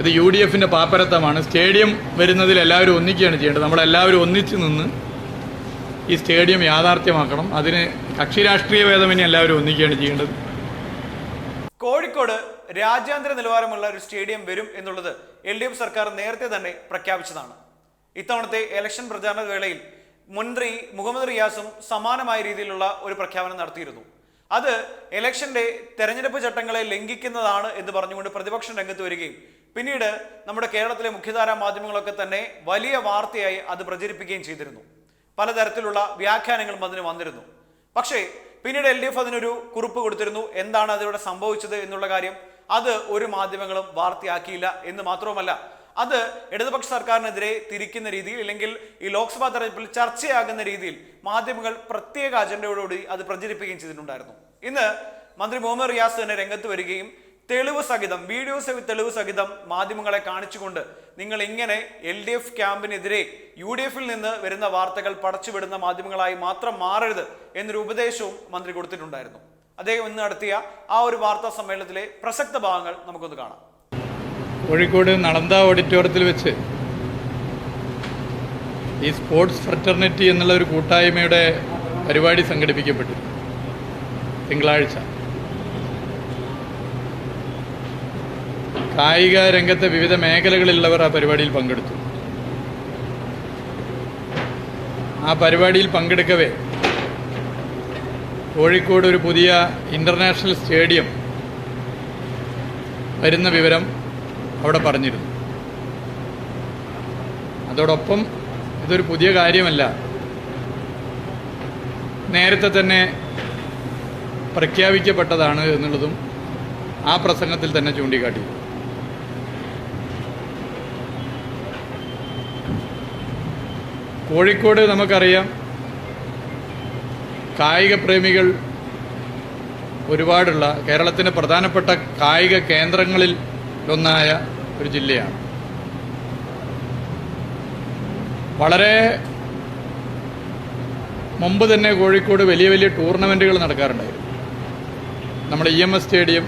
ഇത് U D എഫിന്റെ പാപ്പരത്തമാണ്. Stadium വരുന്നതിൽ എല്ലാവരും ഒന്നിക്കുകയാണ് ചെയ്യേണ്ടത്. നമ്മളെല്ലാവരും ഒന്നിച്ചു നിന്ന് ഈ സ്റ്റേഡിയം യാഥാർത്ഥ്യമാക്കണം. അതിന് കക്ഷി രാഷ്ട്രീയ ഭേദമന്യേ എല്ലാവരും ഒന്നിക്കുകയാണ് ചെയ്യേണ്ടത്. കോഴിക്കോട് രാജ്യാന്തര നിലവാരമുള്ള ഒരു സ്റ്റേഡിയം വരും എന്നുള്ളത് എൽ ഡി എഫ് സർക്കാർ നേരത്തെ തന്നെ പ്രഖ്യാപിച്ചതാണ്. ഇത്തവണത്തെ ഇലക്ഷൻ പ്രചാരണ വേളയിൽ മന്ത്രി മുഹമ്മദ് റിയാസും സമാനമായ രീതിയിലുള്ള ഒരു പ്രഖ്യാപനം നടത്തിയിരുന്നു. അത് ഇലക്ഷന്റെ തെരഞ്ഞെടുപ്പ് ചട്ടങ്ങളെ ലംഘിക്കുന്നതാണ് എന്ന് പറഞ്ഞുകൊണ്ട് പ്രതിപക്ഷം രംഗത്ത് വരികയും പിന്നീട് നമ്മുടെ കേരളത്തിലെ മുഖ്യധാരാ മാധ്യമങ്ങളൊക്കെ തന്നെ വലിയ വാർത്തയായി അത് പ്രചരിപ്പിക്കുകയും ചെയ്തിരുന്നു. പലതരത്തിലുള്ള വ്യാഖ്യാനങ്ങളും അതിന് വന്നിരുന്നു. പക്ഷേ പിന്നീട് എൽ ഡി എഫ് അതിനൊരു കുറിപ്പ് കൊടുത്തിരുന്നു. എന്താണ് അതിലൂടെ സംഭവിച്ചത് എന്നുള്ള കാര്യം അത് ഒരു മാധ്യമങ്ങളും വാർത്തയാക്കിയില്ല എന്ന് മാത്രവുമല്ല അത് ഇടതുപക്ഷ സർക്കാരിനെതിരെ തിരിക്കുന്ന രീതിയിൽ അല്ലെങ്കിൽ ഈ ലോക്സഭാ തെരഞ്ഞെടുപ്പിൽ ചർച്ചയാകുന്ന രീതിയിൽ മാധ്യമങ്ങൾ പ്രത്യേക അജണ്ടയോടുകൂടി അത് പ്രചരിപ്പിക്കുകയും ചെയ്തിട്ടുണ്ടായിരുന്നു. ഇന്ന് മന്ത്രി മുഹമ്മദ് റിയാസ് തന്നെ രംഗത്ത് വരികയും തെളിവ് സഹിതം വീഡിയോ തെളിവ് സഹിതം മാധ്യമങ്ങളെ കാണിച്ചുകൊണ്ട് നിങ്ങൾ ഇങ്ങനെ എൽ ഡി എഫ് ക്യാമ്പിനെതിരെ യു ഡി എഫിൽ നിന്ന് വരുന്ന വാർത്തകൾ പടച്ചുവിടുന്ന മാധ്യമങ്ങളായി മാത്രം മാറരുത് എന്നൊരു ഉപദേശവും മന്ത്രി കൊടുത്തിട്ടുണ്ടായിരുന്നു. അദ്ദേഹം ഇന്ന് നടത്തിയ ആ ഒരു വാർത്താ സമ്മേളനത്തിലെ പ്രസക്ത ഭാഗങ്ങൾ നമുക്കൊന്ന് കാണാം. കോഴിക്കോട് നളന്ത ഓഡിറ്റോറിയത്തിൽ വെച്ച് ഈ സ്പോർട്സ് ഫ്രറ്റർണിറ്റി എന്നുള്ള ഒരു കൂട്ടായ്മയുടെ പരിപാടി സംഘടിപ്പിക്കപ്പെട്ടു. തിങ്കളാഴ്ച. കായിക രംഗത്തെ വിവിധ മേഖലകളിലുള്ളവർ ആ പരിപാടിയിൽ പങ്കെടുത്തു. ആ പരിപാടിയിൽ പങ്കെടുക്കവേ കോഴിക്കോട് ഒരു പുതിയ ഇന്റർനാഷണൽ സ്റ്റേഡിയം വരുന്ന വിവരം അവിടെ പറഞ്ഞിരുന്നു. അതോടൊപ്പം ഇതൊരു പുതിയ കാര്യമല്ല. നേരത്തെ തന്നെ പ്രഖ്യാപിക്കപ്പെട്ടതാണ് എന്നുള്ളതും ആ പ്രസംഗത്തിൽ തന്നെ ചൂണ്ടിക്കാട്ടി. കോഴിക്കോട് നമുക്കറിയാം കായിക പ്രേമികൾ ഒരുപാടുള്ള കേരളത്തിന്റെ പ്രധാനപ്പെട്ട കായിക കേന്ദ്രങ്ങളിൽ ഒന്നായ ഒരു ജില്ലയാണ്. വളരെ മുമ്പ് തന്നെ കോഴിക്കോട് വലിയ വലിയ ടൂർണമെന്റുകൾ നടക്കാറുണ്ടായിരുന്നു. നമ്മുടെ ഇ എം എസ് സ്റ്റേഡിയം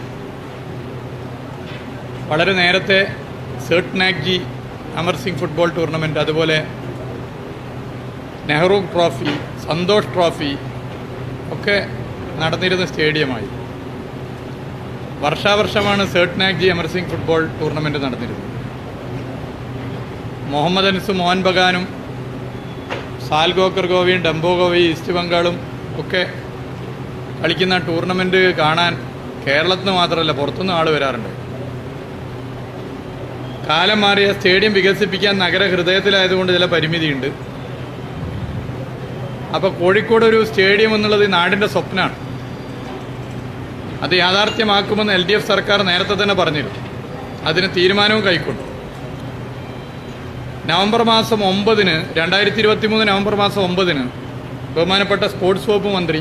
വളരെ നേരത്തെ സെർട്ട്നാക്ജി അമർ സിംഗ് ഫുട്ബോൾ ടൂർണമെന്റ് അതുപോലെ നെഹ്റു ട്രോഫി സന്തോഷ് ട്രോഫി ഒക്കെ നടന്നിരുന്ന സ്റ്റേഡിയമായി. വർഷാവർഷമാണ് സെർട്ട്നാക്ജി അമർസിംഗ് ഫുട്ബോൾ ടൂർണമെന്റ് നടന്നിരുന്നത്. മുഹമ്മദ് അൻസ് മോഹൻ ബഗാനും സാൽഗോക്കർ ഗോവയും ഡംബോ ഗോവയും ഈസ്റ്റ് ബംഗാളും ഒക്കെ കളിക്കുന്ന ടൂർണമെന്റ് കാണാൻ കേരളത്തിൽ മാത്രമല്ല പുറത്തുനിന്ന് ആൾ വരാറുണ്ട്. കാലം മാറിയ സ്റ്റേഡിയം വികസിപ്പിക്കാൻ നഗര ഹൃദയത്തിലായതുകൊണ്ട് ചില പരിമിതിയുണ്ട്. അപ്പോൾ കോഴിക്കോട് ഒരു സ്റ്റേഡിയം എന്നുള്ളത് നാടിന്റെ സ്വപ്നമാണ് അത് യാഥാർത്ഥ്യമാക്കുമെന്ന് എൽ ഡി എഫ് സർക്കാർ നേരത്തെ തന്നെ പറഞ്ഞിരുന്നു. അതിന് തീരുമാനവും കൈക്കൊണ്ടു. നവംബർ മാസം ഒമ്പതിന് രണ്ടായിരത്തി ഇരുപത്തി മൂന്ന് നവംബർ മാസം ഒമ്പതിന് ബഹുമാനപ്പെട്ട സ്പോർട്സ് വകുപ്പ് മന്ത്രി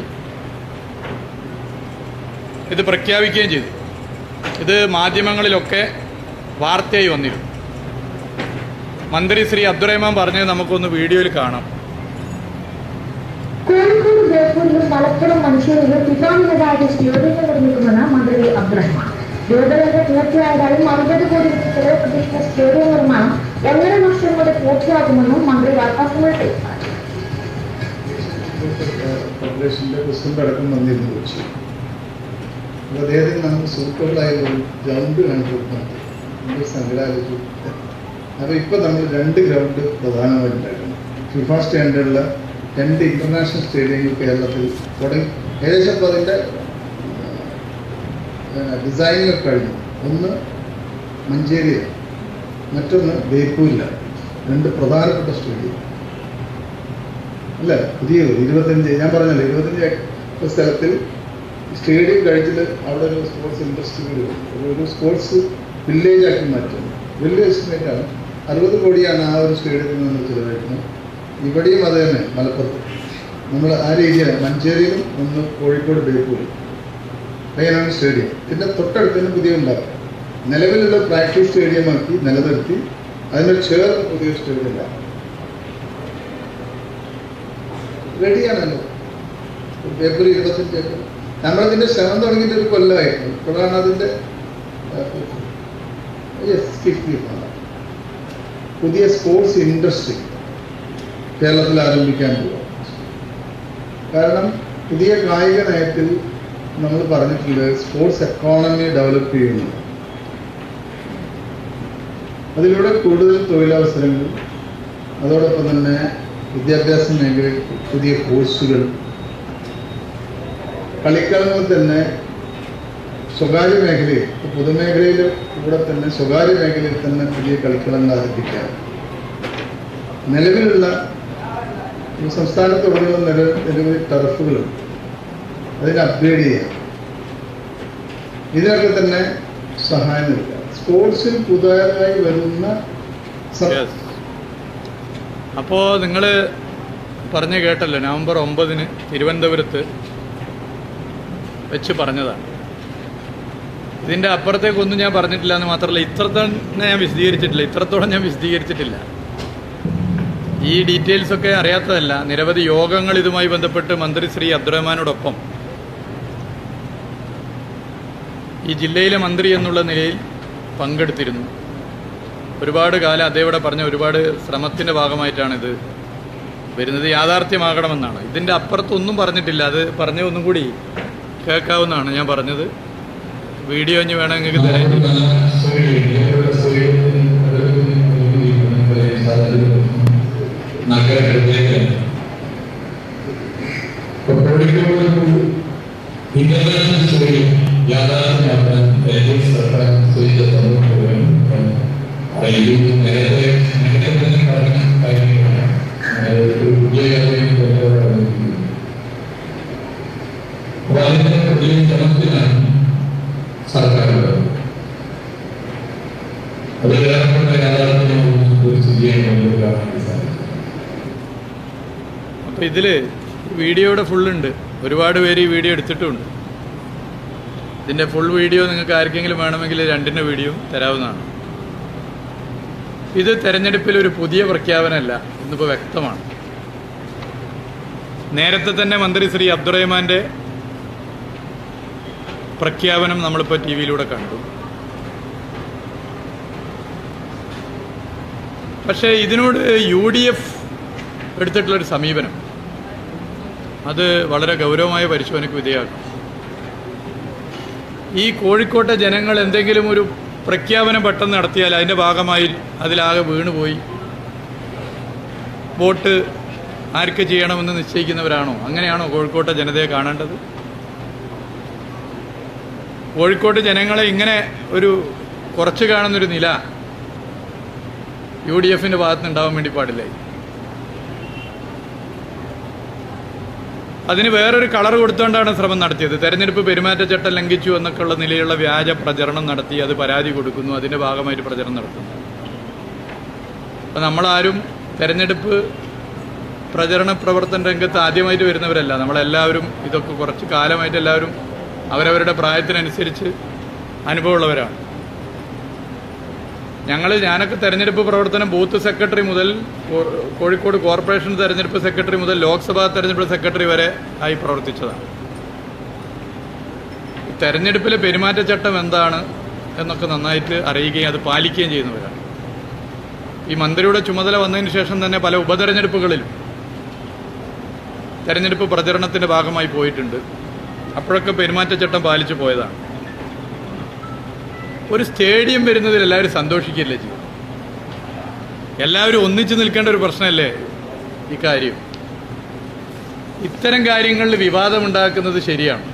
ഇത് പ്രഖ്യാപിക്കുകയും ചെയ്തു. ഇത് മാധ്യമങ്ങളിലൊക്കെ വാർത്തയായി വന്നിരുന്നു. മന്ത്രി ശ്രീ അബ്ദുറഹ്മാൻ പറഞ്ഞത് നമുക്കൊന്ന് വീഡിയോയിൽ കാണാം. കോഴിക്കോട് ബേപ്പൂരിലും മലപ്പുറം മനുഷ്യരിലും നിർമ്മിക്കുന്നതാണ് മന്ത്രി അബ്രഹാം രൂപരേഖ പൂർത്തിയായതായും അറുപത് കോടി രൂപ ചെലവ് പ്രതീക്ഷിച്ച സ്റ്റേഡിയം നിർമ്മാണം ഒന്നര വർഷം കൊണ്ട് പൂർത്തിയാകുമെന്നും മന്ത്രി വാർത്താസമ്മേളനത്തിൽ ഫെഡറേഷന്റെ പ്രസിഡന്റ് അടക്കം വന്നിരുന്നു അദ്ദേഹത്തിന് നമുക്ക് ഒരു ഇപ്പോൾ നമ്മൾ രണ്ട് ഗ്രൗണ്ട് പ്രധാനമായിട്ടുണ്ടായിരുന്നു ഫിഫ സ്റ്റാൻഡേർഡിലുള്ള രണ്ട് ഇന്റർനാഷണൽ സ്റ്റേഡിയങ്ങൾ കേരളത്തിൽ തുടങ്ങി. ഏകദേശം ഇപ്പോൾ അതിന്റെ ഡിസൈനുകൾ കഴിഞ്ഞു. ഒന്ന് മഞ്ചേരി മറ്റൊന്ന് ബേപ്പൂരിലാണ് രണ്ട് പ്രധാനപ്പെട്ട സ്റ്റേഡിയം അല്ല? പുതിയ ഇരുപത്തഞ്ച് ഞാൻ പറഞ്ഞല്ലോ ഇരുപത്തഞ്ച് സ്ഥലത്തിൽ സ്റ്റേഡിയം കഴിച്ചിട്ട് അവിടെ ഒരു സ്പോർട്സ് ഇൻഡസ്ട്രി കൂടി. ഒരു സ്പോർട്സ് വില്ലേജ് ആക്കി മാറ്റും വലിയ എസ്റ്റിമേറ്റാണ് അറുപത് കോടിയാണ് ആ ഒരു സ്റ്റേഡിയത്തിൽ നിന്ന് ചിലവഴിക്കുന്നത് ഇവിടെയും അത് തന്നെ മലപ്പുറത്ത്. നമ്മൾ ആ രീതിയിലാണ്. മഞ്ചേരിയിലും ഒന്ന് കോഴിക്കോട് ബേപ്പൂരും. അങ്ങനെയാണ് സ്റ്റേഡിയം. പിന്നെ തൊട്ടടുത്ത് തന്നെ പുതിയ ഉണ്ടാകും നിലവിലുള്ള പ്രാക്ടീസ് സ്റ്റേഡിയമാക്കി നിലനിർത്തി അതിന് ചേർന്ന് പുതിയ സ്റ്റേഡിയം ഉണ്ടാകും റെഡിയാണല്ലോ പേപ്പർ ഇരുപത്തഞ്ച് ഏക്കർ നമ്മളതിന്റെ ശ്രമം തുടങ്ങിയിട്ട് ഒരു കൊല്ലമായിരുന്നു ഇപ്പോഴാണ് സ്കിപ്പ് പുതിയ സ്പോർട്സ് ഇൻഡസ്ട്രി കേരളത്തിൽ ആരംഭിക്കാൻ പോകും. കാരണം പുതിയ കായിക നയത്തിൽ നമ്മൾ പറഞ്ഞിട്ടുണ്ട് സ്പോർട്സ് എക്കോണമി ഡെവലപ്പ് ചെയ്യുന്നു. അതിലൂടെ കൂടുതൽ തൊഴിലവസരങ്ങൾ അതോടൊപ്പം തന്നെ വിദ്യാഭ്യാസ മേഖലയിൽ പുതിയ കോഴ്സുകൾ. കളിക്കളങ്ങളിൽ തന്നെ സ്വകാര്യ മേഖലയിൽ പൊതുമേഖലയിൽ കൂടെ തന്നെ സ്വകാര്യ മേഖലയിൽ തന്നെ പുതിയ കളിക്കളങ്ങൾ ആരംഭിക്കാം. നിലവിലുള്ള ഈ സംസ്ഥാനത്ത് ഇവിടെയുള്ള നില നിരവധി ടർഫുകളും അതിനെ അപ്ഗ്രേഡ് ചെയ്യാം. ഇതിനൊക്കെ തന്നെ സഹായം നൽകാം സ്പോർട്സിൽ പുതുതായി വരുന്ന അപ്പോ നിങ്ങൾ പറഞ്ഞു കേട്ടല്ലോ നവംബർ ഒമ്പതിന് തിരുവനന്തപുരത്ത് വെച്ച് പറഞ്ഞതാണ് ഇതിന്റെ അപ്പുറത്തേക്കൊന്നും ഞാൻ പറഞ്ഞിട്ടില്ല എന്ന് മാത്രമല്ല ഇത്രത്തോളം ഞാൻ വിശദീകരിച്ചിട്ടില്ല. ഇത്രത്തോളം ഞാൻ വിശദീകരിച്ചിട്ടില്ല. ഈ ഡീറ്റെയിൽസ് ഒക്കെ അറിയാത്തതല്ല. നിരവധി യോഗങ്ങൾ ഇതുമായി ബന്ധപ്പെട്ട് മന്ത്രി ശ്രീ അബ്ദുറഹ്മാനോടൊപ്പം. ഈ ജില്ലയിലെ മന്ത്രി എന്നുള്ള നിലയിൽ പങ്കെടുത്തിരുന്നു. ഒരുപാട് കാലം അദ്ദേഹം പറഞ്ഞ ഒരുപാട് ശ്രമത്തിന്റെ ഭാഗമായിട്ടാണ് ഇത് വരുന്നത്. യാഥാർത്ഥ്യമാകണമെന്നാണ്. ഇതിന്റെ അപ്പുറത്തൊന്നും പറഞ്ഞിട്ടില്ല. അത് പറഞ്ഞ ഒന്നും കൂടി കേൾക്കാവുന്നതാണ് ഞാൻ പറഞ്ഞത്. വീഡിയോ ഇനി വേണമെങ്കിൽ തരാം. നഗരത്തിലേക്ക് ഇന്റർനാഷണൽ സ്റ്റോറി യാഥാർത്ഥ്യമാക്കാൻ ഡൽഹി സർക്കാർ സ്വീകരിച്ചതും റെയിലും നേരത്തെ നേരത്തെ തന്നെ പറഞ്ഞ കാര്യങ്ങളാണ്. അതിന്റെ പുതിയ ശ്രമത്തിലാണ് സർക്കാർ അത് ഏറെപ്പെട്ട യാഥാർത്ഥ്യമാണ് ഒരു സ്ഥിതിയായി അപ്പോൾ ഇതിൽ വീഡിയോയുടെ ഫുള്ളുണ്ട്. ഒരുപാട് പേര് ഈ വീഡിയോ എടുത്തിട്ടുമുണ്ട് ഇതിന്റെ ഫുൾ വീഡിയോ നിങ്ങൾക്ക് ആർക്കെങ്കിലും വേണമെങ്കിൽ രണ്ടിന്റെ വീഡിയോ തരാവുന്നതാണ്. ഇത് തെരഞ്ഞെടുപ്പിൽ ഒരു പുതിയ പ്രഖ്യാപനമല്ല ഇന്നിപ്പോൾ വ്യക്തമാണ്. നേരത്തെ തന്നെ മന്ത്രി ശ്രീ അബ്ദുറഹ്മാന്റെ പ്രഖ്യാപനം നമ്മളിപ്പോൾ ടി വിയിലൂടെ കണ്ടു. പക്ഷേ ഇതിനോട് യു ഡി എഫ് എടുത്തിട്ടുള്ളൊരു സമീപനം. അത് വളരെ ഗൗരവമായ പരിശോധനയ്ക്ക് വിധേയമാക്കും. ഈ കോഴിക്കോട്ടെ ജനങ്ങൾ എന്തെങ്കിലും ഒരു പ്രഖ്യാപനം പെട്ടെന്ന് നടത്തിയാൽ അതിന്റെ ഭാഗമായി അതിലാകെ വീണുപോയി. വോട്ട് ആർക്ക് ചെയ്യണമെന്ന് നിശ്ചയിക്കുന്നവരാണോ? അങ്ങനെയാണോ കോഴിക്കോട്ടെ ജനതയെ കാണേണ്ടത്? കോഴിക്കോട്ട് ജനങ്ങളെ ഇങ്ങനെ ഒരു കുറച്ച് കാണുന്നൊരു നില യു ഡി എഫിന്റെ ഭാഗത്തുനിന്ന് ഉണ്ടാവാൻ വേണ്ടി പാടില്ല അതിന് വേറൊരു കളർ കൊടുത്തുകൊണ്ടാണ് ശ്രമം നടത്തിയത്. തെരഞ്ഞെടുപ്പ് പെരുമാറ്റച്ചട്ടം ലംഘിച്ചു എന്നൊക്കെയുള്ള നിലയിലുള്ള വ്യാജ പ്രചരണം നടത്തി അത് പരാതി കൊടുക്കുന്നു. അതിന്റെ ഭാഗമായിട്ട് പ്രചരണം നടത്തുന്നു. അപ്പം നമ്മളാരും തെരഞ്ഞെടുപ്പ് പ്രചരണ പ്രവർത്തന രംഗത്ത് ആദ്യമായിട്ട് വരുന്നവരല്ല. നമ്മളെല്ലാവരും ഇതൊക്കെ കുറച്ച് കാലമായിട്ട് എല്ലാവരും അവരവരുടെ പ്രായത്തിനനുസരിച്ച് അനുഭവമുള്ളവരാണ്. ഞങ്ങൾ ഞാനൊക്കെ തെരഞ്ഞെടുപ്പ് പ്രവർത്തനം ബൂത്ത് സെക്രട്ടറി മുതൽ കോഴിക്കോട് കോർപ്പറേഷൻ തെരഞ്ഞെടുപ്പ് സെക്രട്ടറി മുതൽ ലോക്സഭാ തെരഞ്ഞെടുപ്പ് സെക്രട്ടറി വരെ ആയി പ്രവർത്തിച്ചതാണ്. തെരഞ്ഞെടുപ്പിലെ പെരുമാറ്റച്ചട്ടം എന്താണ് എന്നൊക്കെ നന്നായിട്ട് അറിയുകയും അത് പാലിക്കുകയും ചെയ്യുന്നവരാണ്. ഈ മന്ത്രിയുടെ ചുമതല വന്നതിന് ശേഷം തന്നെ പല ഉപതെരഞ്ഞെടുപ്പുകളിലും തെരഞ്ഞെടുപ്പ് പ്രചരണത്തിന്റെ ഭാഗമായി പോയിട്ടുണ്ട്. അപ്പോഴൊക്കെ പെരുമാറ്റച്ചട്ടം പാലിച്ചു പോയതാണ്. ഒരു സ്റ്റേഡിയം വരുന്നതിൽ എല്ലാവരും സന്തോഷിക്കില്ല ചെയ്യും എല്ലാവരും ഒന്നിച്ചു നിൽക്കേണ്ട ഒരു പ്രശ്നമല്ലേ കാര്യം? ഇത്തരം കാര്യങ്ങളിൽ വിവാദമുണ്ടാക്കുന്നത് ശരിയാണ്.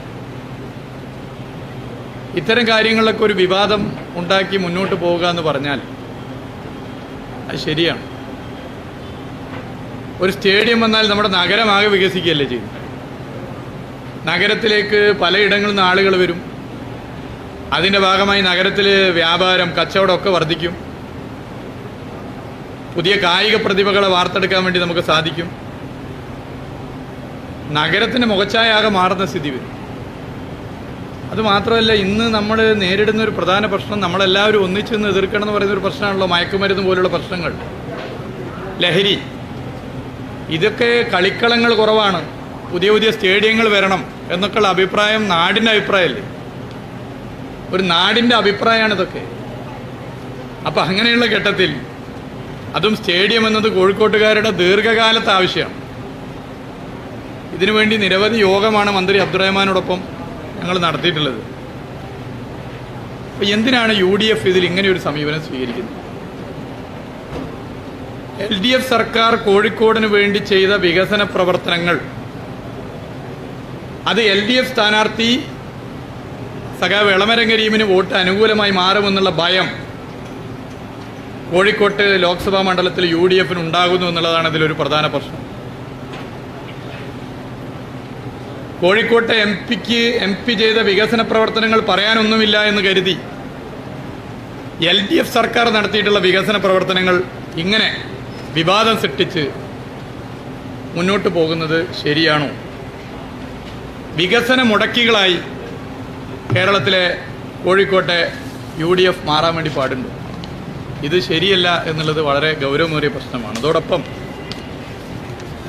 ഇത്തരം കാര്യങ്ങളിലൊക്കെ ഒരു വിവാദം ഉണ്ടാക്കി മുന്നോട്ട് പോവുക എന്ന് പറഞ്ഞാൽ അത് ശരിയാണ്. ഒരു സ്റ്റേഡിയം വന്നാൽ നമ്മുടെ നഗരമാകെ വികസിക്കുകയല്ലേ ചെയ്യും നഗരത്തിലേക്ക് പലയിടങ്ങളിൽ നിന്ന് ആളുകൾ വരും. അതിന്റെ ഭാഗമായി നഗരത്തിൽ വ്യാപാരം കച്ചവടമൊക്കെ വർദ്ധിക്കും. പുതിയ കായിക പ്രതിഭകളെ വാർത്തെടുക്കാൻ വേണ്ടി നമുക്ക് സാധിക്കും. നഗരത്തിന്റെ മുഖച്ഛായാകെ മാറുന്ന സ്ഥിതി വരും. അതുമാത്രമല്ല ഇന്ന് നമ്മൾ നേരിടുന്ന ഒരു പ്രധാന പ്രശ്നം നമ്മളെല്ലാവരും ഒന്നിച്ചു നിന്ന് എതിർക്കണം എന്ന് പറയുന്ന ഒരു പ്രശ്നമാണല്ലോ മയക്കുമരുന്ന് പോലുള്ള പ്രശ്നങ്ങൾ. ലഹരി. ഇതൊക്കെ കളിക്കളങ്ങൾ കുറവാണ്. പുതിയ പുതിയ സ്റ്റേഡിയങ്ങൾ വരണം എന്നൊക്കെയുള്ള അഭിപ്രായം നാടിന്റെ അഭിപ്രായമല്ലേ? ഒരു നാടിന്റെ അഭിപ്രായമാണ് ഇതൊക്കെ. അപ്പം അങ്ങനെയുള്ള ഘട്ടത്തിൽ അതും സ്റ്റേഡിയം എന്നത് കോഴിക്കോട്ടുകാരുടെ ദീർഘകാലത്തെ ആവശ്യമാണ് ഇതിനുവേണ്ടി നിരവധി യോഗമാണ് മന്ത്രി അബ്ദുറഹ്മാനോടൊപ്പം ഞങ്ങൾ നടത്തിയിട്ടുള്ളത്. അപ്പം എന്തിനാണ് യു ഡി എഫ് ഇതിൽ ഇങ്ങനെ ഒരു സമീപനം സ്വീകരിക്കുന്നത്? എൽ ഡി എഫ് സർക്കാർ കോഴിക്കോടിന് വേണ്ടി ചെയ്ത വികസന പ്രവർത്തനങ്ങൾ. അത് എൽ ഡി എഫ് സ്ഥാനാർത്ഥി സഖാവ് എളമരം കരീമിന് വോട്ട് അനുകൂലമായി മാറുമെന്നുള്ള ഭയം കോഴിക്കോട്ട് ലോക്സഭാ മണ്ഡലത്തിൽ യു ഡി എഫിന് ഉണ്ടാകുന്നു എന്നുള്ളതാണ് ഇതിലൊരു പ്രധാന പ്രശ്നം. കോഴിക്കോട്ടെ എം പിക്ക് എം പി ചെയ്ത വികസന പ്രവർത്തനങ്ങൾ പറയാനൊന്നുമില്ല എന്ന് കരുതി എൽ ഡി എഫ് സർക്കാർ നടത്തിയിട്ടുള്ള വികസന പ്രവർത്തനങ്ങൾ ഇങ്ങനെ വിവാദം സൃഷ്ടിച്ച് മുന്നോട്ട് പോകുന്നത് ശരിയാണോ? വികസന മുടക്കികളായി കേരളത്തിലെ കോഴിക്കോട്ടെ യു ഡി എഫ് മാറാൻ വേണ്ടി പാടുണ്ട്. ഇത് ശരിയല്ല എന്നുള്ളത് വളരെ ഗൗരവമേറിയ പ്രശ്നമാണ്. അതോടൊപ്പം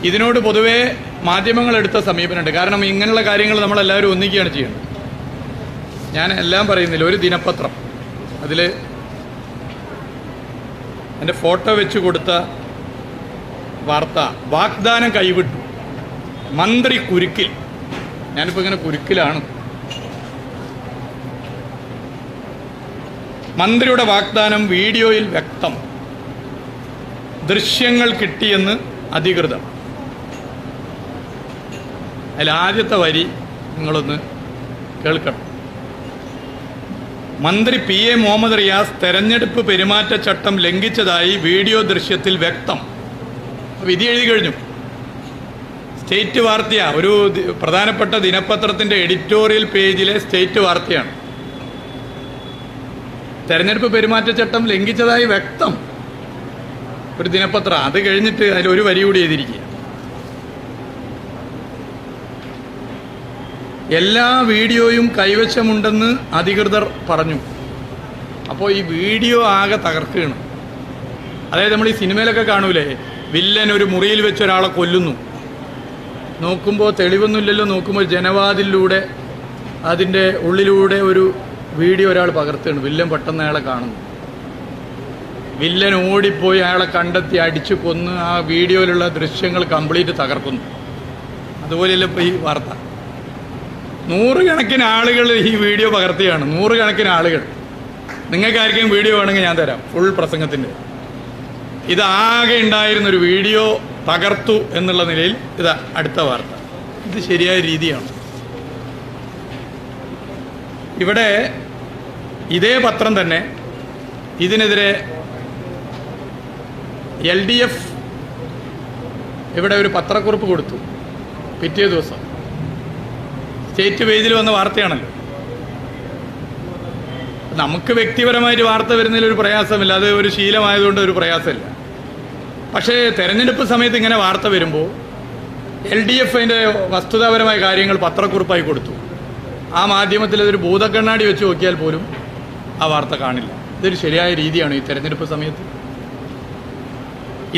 ഇതിനോട് പൊതുവേ മാധ്യമങ്ങൾ എടുത്ത സമീപനമുണ്ട്. കാരണം ഇങ്ങനെയുള്ള കാര്യങ്ങൾ നമ്മളെല്ലാവരും ഒന്നിക്കുകയാണ് ചെയ്യുന്നത്. ഞാൻ എല്ലാം പറയുന്നില്ല. ഒരു ദിനപത്രം. അതിൽ എന്റെ ഫോട്ടോ വെച്ച് കൊടുത്ത വാർത്ത വാഗ്ദാനം കൈവിട്ടു. മന്ത്രി കുരുക്കിൽ. ഞാനിപ്പോൾ ഇങ്ങനെ കുരുക്കിലാണ്. മന്ത്രിയുടെ വാഗ്ദാനം വീഡിയോയിൽ വ്യക്തം. ദൃശ്യങ്ങൾ കിട്ടിയെന്ന് അധികൃതർ. അതിൽ ആദ്യത്തെ വരി നിങ്ങളൊന്ന് കേൾക്കണം. മന്ത്രി പി എ മുഹമ്മദ് റിയാസ് തെരഞ്ഞെടുപ്പ് പെരുമാറ്റച്ചട്ടം ലംഘിച്ചതായി വീഡിയോ ദൃശ്യത്തിൽ വ്യക്തം. വിധി എഴുതി കഴിഞ്ഞു. സ്റ്റേറ്റ് വാർത്തയാണ് ഒരു പ്രധാനപ്പെട്ട ദിനപത്രത്തിന്റെ എഡിറ്റോറിയൽ പേജിലെ സ്റ്റേറ്റ് വാർത്തയാണ്. തെരഞ്ഞെടുപ്പ് പെരുമാറ്റച്ചട്ടം ലംഘിച്ചതായി വ്യക്തം. ഒരു ദിനപത്രം. അത് കഴിഞ്ഞിട്ട് അതിൽ ഒരു വരി കൂടി എഴുതിയിരിക്കുക. എല്ലാ വീഡിയോയും കൈവശമുണ്ടെന്ന് അധികൃതർ പറഞ്ഞു. അപ്പോൾ ഈ വീഡിയോ ആകെ തകർക്കുകയാണ്. അതായത് നമ്മൾ ഈ സിനിമയിലൊക്കെ കാണൂലേ? വില്ലൻ ഒരു മുറിയിൽ വെച്ച് ഒരാളെ കൊല്ലുന്നു. നോക്കുമ്പോൾ തെളിവൊന്നുമില്ലല്ലോ. നോക്കുമ്പോൾ ജനവാതിലൂടെ അതിന്റെ ഉള്ളിലൂടെ ഒരു വീഡിയോ ഒരാൾ പകർത്തുകയാണ്. വില്ലൻ പെട്ടെന്ന് അയാളെ കാണുന്നു. വില്ലൻ ഓടിപ്പോയി അയാളെ കണ്ടെത്തി അടിച്ചു കൊന്ന് ആ വീഡിയോയിലുള്ള ദൃശ്യങ്ങൾ കംപ്ലീറ്റ് തകർക്കുന്നു. അതുപോലെയല്ല ഇപ്പോൾ ഈ വാർത്ത. നൂറുകണക്കിന് ആളുകൾ ഈ വീഡിയോ പകർത്തിയാണ് നൂറുകണക്കിന് ആളുകൾ. നിങ്ങൾക്കാർക്കും വീഡിയോ വേണമെങ്കിൽ ഞാൻ തരാം. ഫുൾ പ്രസംഗത്തിന്റെ ഇതാകെ ഉണ്ടായിരുന്നൊരു വീഡിയോ തകർത്തു എന്നുള്ള നിലയിൽ ഇത് അടുത്ത വാർത്ത. ഇത് ശരിയായ രീതിയാണ്. ഇവിടെ ഇതേ പത്രം തന്നെ ഇതിനെതിരെ എൽ ഡി എഫ് ഇവിടെ ഒരു പത്രക്കുറിപ്പ് കൊടുത്തു പിറ്റേ ദിവസം. സ്റ്റേറ്റ് പേജിൽ വന്ന വാർത്തയാണല്ലോ. നമുക്ക് വ്യക്തിപരമായിട്ട് വാർത്ത വരുന്നതിൽ ഒരു പ്രയാസമില്ല. അത് ഒരു ശീലമായതുകൊണ്ട് ഒരു പ്രയാസമില്ല. പക്ഷേ തെരഞ്ഞെടുപ്പ് സമയത്ത് ഇങ്ങനെ വാർത്ത വരുമ്പോൾ എൽ ഡി എഫ് അതിന്റെ വസ്തുതാപരമായ കാര്യങ്ങൾ പത്രക്കുറിപ്പായി കൊടുത്തു. ആ മാധ്യമത്തിൽ അതൊരു ഭൂതക്കണ്ണാടി വെച്ച് നോക്കിയാൽ പോലും ആ വാർത്ത കാണില്ല. ഇതൊരു ശരിയായ രീതിയാണ് ഈ തെരഞ്ഞെടുപ്പ് സമയത്ത്.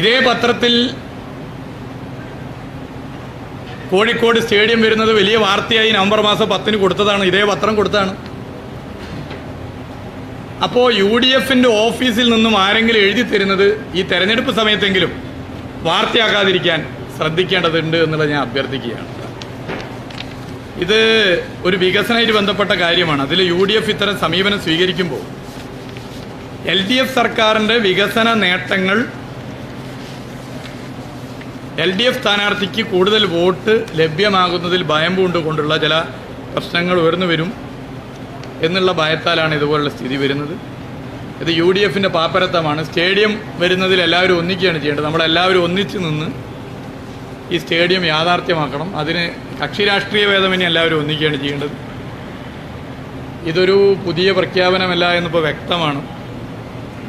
ഇതേ പത്രത്തിൽ കോഴിക്കോട് സ്റ്റേഡിയം വരുന്നത് വലിയ വാർത്തയായി നവംബർ മാസം പത്തിന് കൊടുത്തതാണ്. ഇതേ പത്രം കൊടുത്തതാണ്. അപ്പോൾ യു ഡി എഫിന്റെ ഓഫീസിൽ നിന്നും ആരെങ്കിലും എഴുതി തരുന്നത് ഈ തെരഞ്ഞെടുപ്പ് സമയത്തെങ്കിലും വാർത്തയാക്കാതിരിക്കാൻ ശ്രദ്ധിക്കേണ്ടതുണ്ട് എന്നുള്ളത് ഞാൻ അഭ്യർത്ഥിക്കുകയാണ്. ഇത് ഒരു വികസനമായിട്ട് ബന്ധപ്പെട്ട കാര്യമാണ്. അതിൽ യു ഡി എഫ് ഇത്തരം സമീപനം സ്വീകരിക്കുമ്പോൾ എൽ ഡി എഫ് സർക്കാരിന്റെ വികസന നേട്ടങ്ങൾ എൽ ഡി എഫ് സ്ഥാനാർത്ഥിക്ക് കൂടുതൽ വോട്ട് ലഭ്യമാകുന്നതിൽ ഭയം പൂണ്ടുകൊണ്ടുള്ള ചില പ്രശ്നങ്ങൾ ഉയർന്നു വരും എന്നുള്ള ഭയത്താലാണ് ഇതുപോലുള്ള സ്ഥിതി വരുന്നത്. ഇത് യു ഡി എഫിന്റെ പാപ്പരത്തമാണ്. സ്റ്റേഡിയം വരുന്നതിൽ എല്ലാവരും ഒന്നിക്കുകയാണ് ചെയ്യേണ്ടത്. നമ്മളെല്ലാവരും ഒന്നിച്ച് നിന്ന് ഈ സ്റ്റേഡിയം യാഥാർത്ഥ്യമാക്കണം. അതിന് കക്ഷി രാഷ്ട്രീയ ഭേദമന്യെ എല്ലാവരും ഒന്നിക്കുകയാണ് ചെയ്യേണ്ടത്. ഇതൊരു പുതിയ പ്രഖ്യാപനമല്ല എന്നിപ്പോൾ വ്യക്തമാണ്.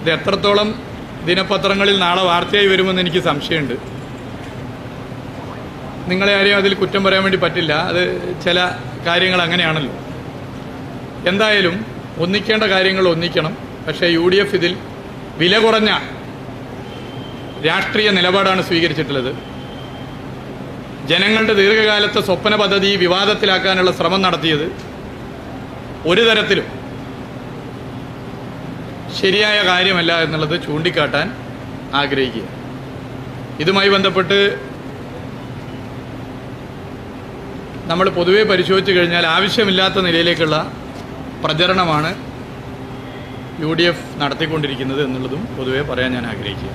ഇത് എത്രത്തോളം ദിനപത്രങ്ങളിൽ നാളെ വാർത്തയായി വരുമെന്ന് എനിക്ക് സംശയമുണ്ട്. നിങ്ങളെ ആരെയും അതിൽ കുറ്റം പറയാൻ വേണ്ടി പറ്റില്ല. അത് ചില കാര്യങ്ങൾ അങ്ങനെയാണല്ലോ. എന്തായാലും ഒന്നിക്കേണ്ട കാര്യങ്ങൾ ഒന്നിക്കണം. പക്ഷേ യു ഡി എഫ് ഇതിൽ വില കുറഞ്ഞ രാഷ്ട്രീയ നിലപാടാണ് സ്വീകരിച്ചിട്ടുള്ളത്. ജനങ്ങളുടെ ദീർഘകാലത്തെ സ്വപ്ന പദ്ധതി വിവാദത്തിലാക്കാനുള്ള ശ്രമം നടത്തിയത് ഒരു തരത്തിലും ശരിയായ കാര്യമല്ല എന്നുള്ളത് ചൂണ്ടിക്കാട്ടാൻ ആഗ്രഹിക്കുക. ഇതുമായി ബന്ധപ്പെട്ട് നമ്മൾ പൊതുവെ പരിശോധിച്ചു കഴിഞ്ഞാൽ ആവശ്യമില്ലാത്ത നിലയിലേക്കുള്ള പ്രചരണമാണ് യു ഡി എഫ് നടത്തിക്കൊണ്ടിരിക്കുന്നത് എന്നുള്ളതും പൊതുവെ പറയാൻ ഞാൻ ആഗ്രഹിക്കുക